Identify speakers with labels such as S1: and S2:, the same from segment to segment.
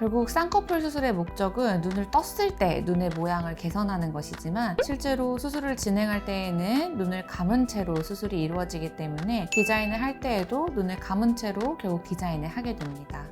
S1: 결국 쌍꺼풀 수술의 목적은 눈을 떴을 때 눈의 모양을 개선하는 것이지만 실제로 수술을 진행할 때에는 눈을 감은 채로 수술이 이루어지기 때문에 디자인을 할 때에도 눈을 감은 채로 결국 디자인을 하게 됩니다.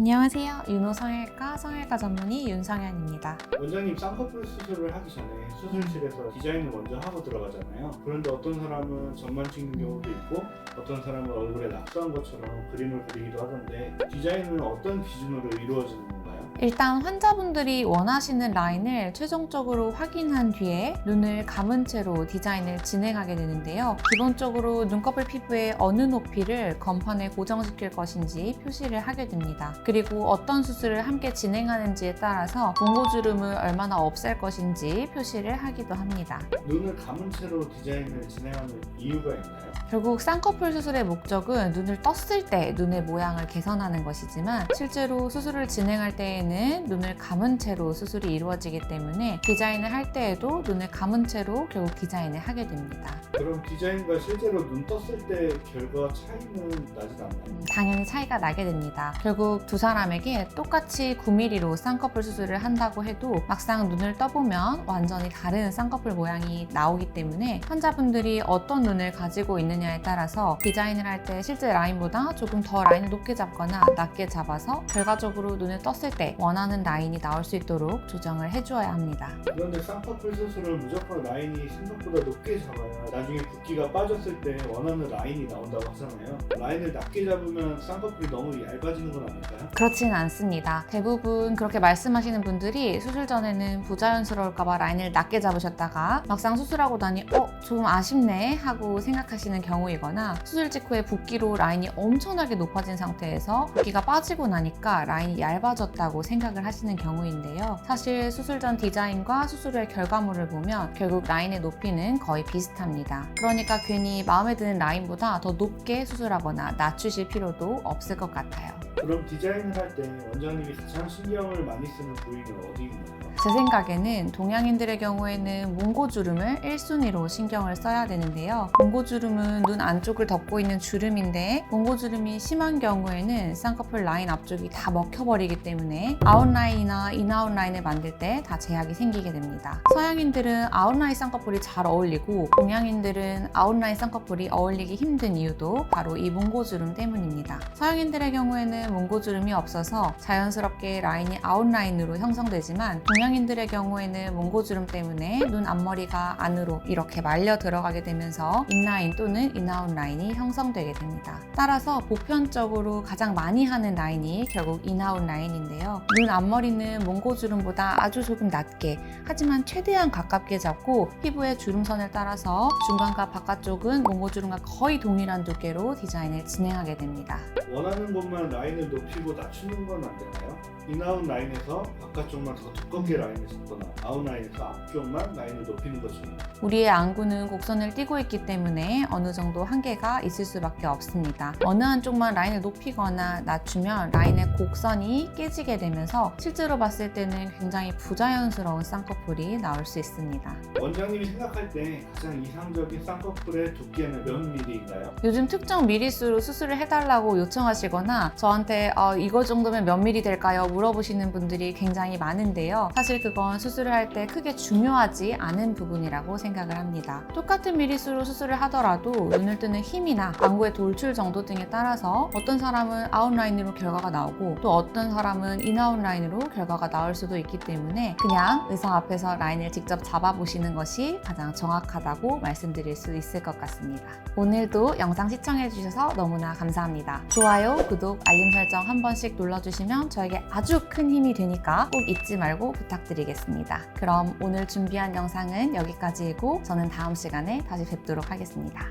S1: 안녕하세요. 윤호 성형외과 성형외과 전문의 윤성현입니다.
S2: 원장님 쌍꺼풀 수술을 하기 전에 수술실에서 디자인을 먼저 하고 들어가잖아요. 그런데 어떤 사람은 점만 찍는 경우도 있고 어떤 사람은 얼굴에 낙서한 것처럼 그림을 그리기도 하던데 디자인은 어떤 기준으로 이루어지는 건가요?
S1: 일단 환자분들이 원하시는 라인을 최종적으로 확인한 뒤에 눈을 감은 채로 디자인을 진행하게 되는데요. 기본적으로 눈꺼풀 피부의 어느 높이를 건판에 고정시킬 것인지 표시를 하게 됩니다. 그리고 어떤 수술을 함께 진행하는지에 따라서 봉고주름을 얼마나 없앨 것인지 표시를 하기도 합니다.
S2: 눈을 감은 채로 디자인을 진행하는 이유가 있나요?
S1: 결국 쌍꺼풀 수술의 목적은 눈을 떴을 때 눈의 모양을 개선하는 것이지만 실제로 수술을 진행할 때에는 눈을 감은 채로 수술이 이루어지기 때문에 디자인을 할 때에도 눈을 감은 채로 결국 디자인을 하게 됩니다.
S2: 그럼 디자인과 실제로 눈 떴을 때 결과 차이는 나진 않나요?
S1: 음, 당연히 차이가 나게 됩니다. 결국 두 사람에게 똑같이 9mm로 쌍꺼풀 수술을 한다고 해도 막상 눈을 떠보면 완전히 다른 쌍꺼풀 모양이 나오기 때문에 환자분들이 어떤 눈을 가지고 있느냐에 따라서 디자인을 할 때 실제 라인보다 조금 더 라인을 높게 잡거나 낮게 잡아서 결과적으로 눈을 떴을 때 원하는 라인이 나올 수 있도록 조정을 해주어야 합니다.
S2: 그런데 쌍꺼풀 수술은 무조건 라인이 생각보다 높게 잡아야 나중에 붓기가 빠졌을 때 원하는 라인이 나온다고 하잖아요. 라인을 낮게 잡으면 쌍꺼풀이 너무 얇아지는 건 아닐까요?
S1: 그렇지는 않습니다. 대부분 그렇게 말씀하시는 분들이 수술 전에는 부자연스러울까봐 라인을 낮게 잡으셨다가 막상 수술하고 나니 어, 좀 아쉽네 하고 생각하시는 경우이거나 수술 직후에 붓기로 라인이 엄청나게 높아진 상태에서 붓기가 빠지고 나니까 라인이 얇아졌다고 생각을 하시는 경우인데요. 사실 수술 전 디자인과 수술 후의 결과물을 보면 결국 라인의 높이는 거의 비슷합니다. 그러니까 괜히 마음에 드는 라인보다 더 높게 수술하거나 낮추실 필요도 없을 것 같아요.
S2: 그럼 디자인 을 할 때 원장님이 가장 신경을 많이 쓰는 부위는 어디인가요?
S1: 제 생각에는 동양인들의 경우에는 몽고주름을 1순위로 신경을 써야 되는데요. 몽고주름은 눈 안쪽을 덮고 있는 주름인데 몽고주름이 심한 경우에는 쌍꺼풀 라인 앞쪽이 다 먹혀버리기 때문에 아웃라인이나 인아웃 라인을 만들 때 다 제약이 생기게 됩니다. 서양인들은 아웃라인 쌍꺼풀이 잘 어울리고 동양인들은 아웃라인 쌍꺼풀이 어울리기 힘든 이유도 바로 이 몽고주름 때문입니다. 서양인들의 경우에는 몽고주름 이 없어서 자연스럽게 라인이 아웃라인으로 형성되지만 동양인들의 경우에는 몽고주름 때문에 눈 앞머리가 안으로 이렇게 말려 들어가게 되면서 인라인 또는 인아웃 라인이 형성되게 됩니다. 따라서 보편적으로 가장 많이 하는 라인이 결국 인아웃 라인인데요. 눈 앞머리는 몽고주름보다 아주 조금 낮게 하지만 최대한 가깝게 잡고 피부의 주름선을 따라서 중간과 바깥쪽은 몽고주름과 거의 동일한 두께로 디자인을 진행하게 됩니다.
S2: 원하는 곳만 라인을 높이고 낮추는 건 안 되나요? 인아웃 라인에서 바깥쪽만 더 두껍게 라인을 잡거나 아웃 라인에서 앞쪽만 라인을 높이는 것처럼
S1: 우리의 안구는 곡선을 띠고 있기 때문에 어느 정도 한계가 있을 수밖에 없습니다. 어느 한쪽만 라인을 높이거나 낮추면 라인의 곡선이 깨지게 되면서 실제로 봤을 때는 굉장히 부자연스러운 쌍꺼풀이 나올 수 있습니다.
S2: 원장님이 생각할 때 가장 이상적인 쌍꺼풀의 두께는 몇 미리인가요?
S1: 요즘 특정 미리수로 수술을 해달라고 요청하시거나 저한테 어, 이거 정도면 몇 미리 될까요? 물어보시는 분들이 굉장히 많은데요. 사실 그건 수술을 할 때 크게 중요하지 않은 부분이라고 생각을 합니다. 똑같은 미리수로 수술을 하더라도 눈을 뜨는 힘이나 안구의 돌출 정도 등에 따라서 어떤 사람은 아웃라인으로 결과가 나오고 또 어떤 사람은 인아웃라인으로 결과가 나올 수도 있기 때문에 그냥 의사 앞에서 라인을 직접 잡아보시는 것이 가장 정확하다고 말씀드릴 수 있을 것 같습니다. 오늘도 영상 시청해주셔서 너무나 감사합니다. 좋아요, 구독, 알림 설정 한 번씩 눌러주시면 저에게 아주 큰 힘이 되니까 꼭 잊지 말고 부탁드리겠습니다. 그럼 오늘 준비한 영상은 여기까지이고 저는 다음 시간에 다시 뵙도록 하겠습니다.